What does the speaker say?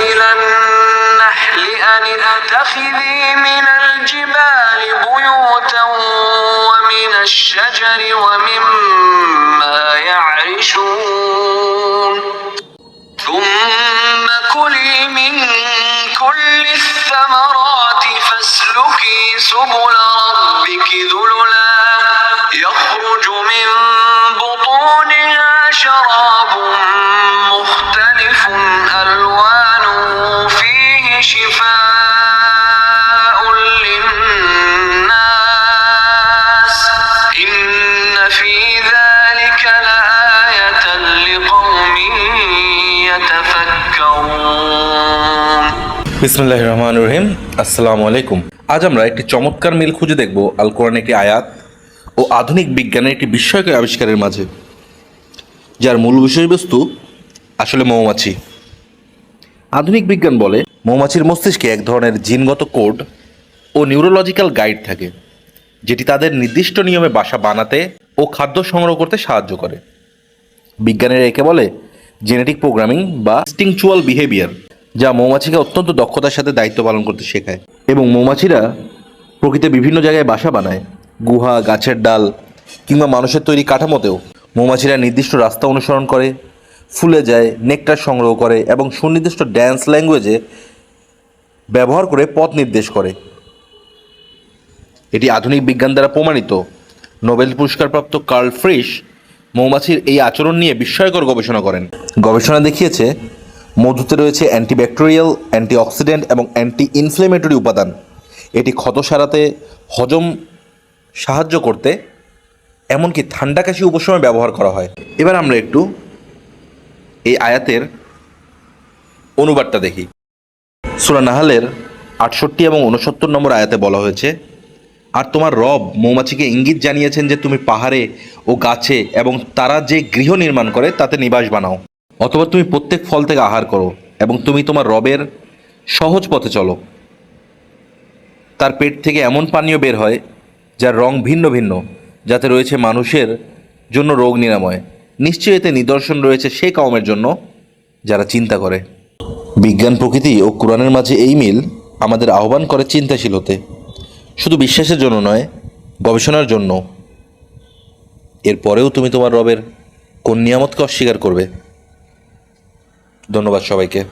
إلى النحل أن اتخذي من الجبال بيوتا ومن الشجر ومما يعرشون ثم كلي من كل الثمرات فاسلكي سبل ربك ذللا বিসমুল্লাহ রহমান রহিম। আসসালামু আলাইকুম। আজ আমরা একটি চমৎকার মিল খুঁজে দেখব আল কোরআন একটি আয়াত ও আধুনিক বিজ্ঞানের একটি বিস্ময়কর আবিষ্কারের মাঝে, যার মূল বিষয়বস্তু আসলে মৌমাছি। আধুনিক বিজ্ঞান বলে, মৌমাছির মস্তিষ্কে এক ধরনের জিনগত কোড ও নিউরোলজিক্যাল গাইড থাকে, যেটি তাদের নির্দিষ্ট নিয়মে বাসা বানাতে ও খাদ্য সংগ্রহ করতে সাহায্য করে। বিজ্ঞানের একে বলে জেনেটিক প্রোগ্রামিং বা স্টিংচুয়াল বিহেভিয়ার যা মৌমাছিকে অত্যন্ত দক্ষতার সাথে দায়িত্ব পালন করতে শেখায়। এবং মৌমাছিরা প্রকৃতির বিভিন্ন জায়গায় বাসা বানায়, গুহা, গাছের ডাল, কিংবা মানুষের তৈরি কাঠামোতেও। মৌমাছিরা নির্দিষ্ট রাস্তা অনুসরণ করে, ফুলে যায় নেকটার সংগ্রহ করে, এবং সুনির্দিষ্ট ড্যান্স ল্যাঙ্গুয়েজে ব্যবহার করে পথ নির্দেশ করে। এটি আধুনিক বিজ্ঞান দ্বারা প্রমাণিত। নোবেল পুরস্কারপ্রাপ্ত কার্ল ফ্রিশ মৌমাছির এই আচরণ নিয়ে বিস্ময়কর গবেষণা করেন। গবেষণা দেখিয়েছে মধুতে রয়েছে অ্যান্টিব্যাকটেরিয়াল, অ্যান্টিঅক্সিডেন্ট এবং অ্যান্টি ইনফ্লেমেটরি উপাদান। এটি ক্ষত সারাতে হজম সাহায্য করতে, এমনকি ঠান্ডা কাশি উপশমে ব্যবহার করা হয়। এবার আমরা একটু এই আয়াতের অনুবাদটা দেখি। সুরা নাহালের আটষট্টি এবং উনসত্তর নম্বর আয়াতে বলা হয়েছে, আর তোমার রব মৌমাছিকে ইঙ্গিত জানিয়েছেন যে তুমি পাহাড়ে ও গাছে এবং তারা যে গৃহ নির্মাণ করে তাতে নিবাস বানাও। অথবা তুমি প্রত্যেক ফল থেকে আহার করো এবং তুমি তোমার রবের সহজ পথে চলো। তার পেট থেকে এমন পানীয় বের হয়, যার রং ভিন্ন ভিন্ন, যাতে রয়েছে মানুষের জন্য রোগ নিরাময়। নিশ্চয়ই এতে নিদর্শন রয়েছে সে কওমের জন্য যারা চিন্তা করে। বিজ্ঞান, প্রকৃতি ও কোরআনের মাঝে এই মিল আমাদের আহ্বান করে চিন্তাশীল হতে শুধু বিশ্বাসের জন্য নয়, গবেষণার জন্য। এরপরেও তুমি তোমার রবের কোন নিয়ামতকে অস্বীকার করবে? ধন্যবাদ সবাইকে।